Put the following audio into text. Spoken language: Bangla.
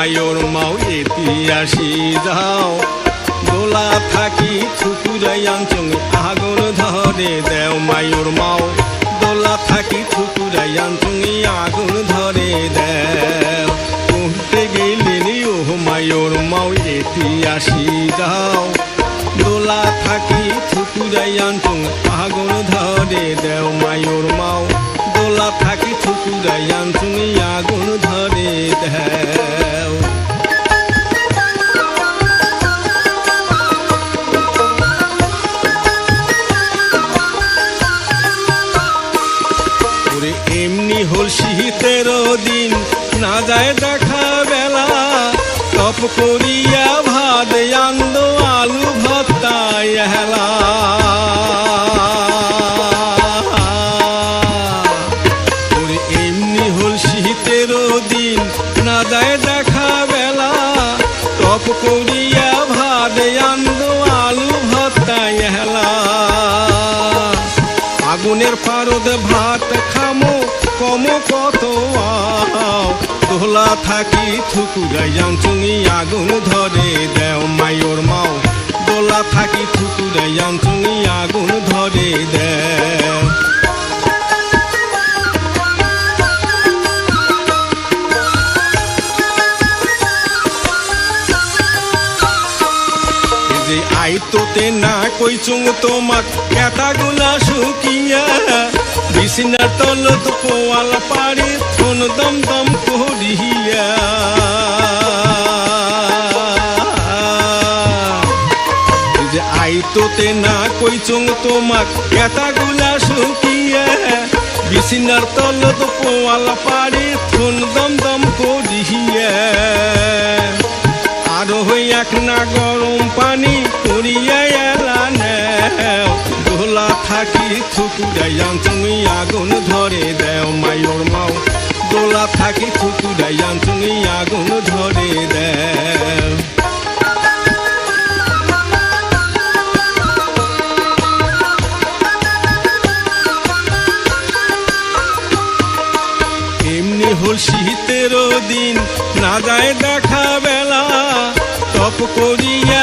মায়োর মাও এটি আসি যাও। দোলা থাকি থুকুরাই আঞ্চং আগুন ধরে দেও মায়োর মাও। দোলা থাকি থুকুরাই আঞ্চং আগুন ধরে দেও। পড়তে গেলেনি ও মায়োর মাও এটি আসি যাও। দোলা থাকি থুকুরাই আঞ্চং আগুন ধরে দেও মায়োর মাও। এমনি হল শীতের দিন, না যায় দেখা বেলা। টপ করিয়া ভাত আলু ভত্তায় হেলা। এমনি হল শীতের দিন, না যায় দেখা বেলা। টপ করিয়া ভাত আন্দ আলু ভত্তায় হেলা। আগুনের পারদ ভাত খামো কম কত দোলা থাকি থুকুরাই চুঙি আগুন ধরে দেও মায়োর মাও। দোলা থাকি থুকুরাই চুঙি আগুন ধরে দেও। এই যে আইতোতে না কইচুং তোমাক এটাগুলা শুকিয়া বিছনার তলত পোয়াল পাড়ি থন দম দম করিয়া। যে আইতোতে না কইচুং তোমাক এটাগুলা শুকিয়া। বিছনার তলত পোয়াল পাড়ি থন দম দম করিয়া। আরও হই এক না গরম পানি করিয়া থুকুরাইয়ান তুমি আগুন ধরে দেও মাও। দোলা থাকি তুমি আগুন ধরে দেও। এমনি হল শীতের দিন, না যায় দেখা বেলা। তপ করিয়া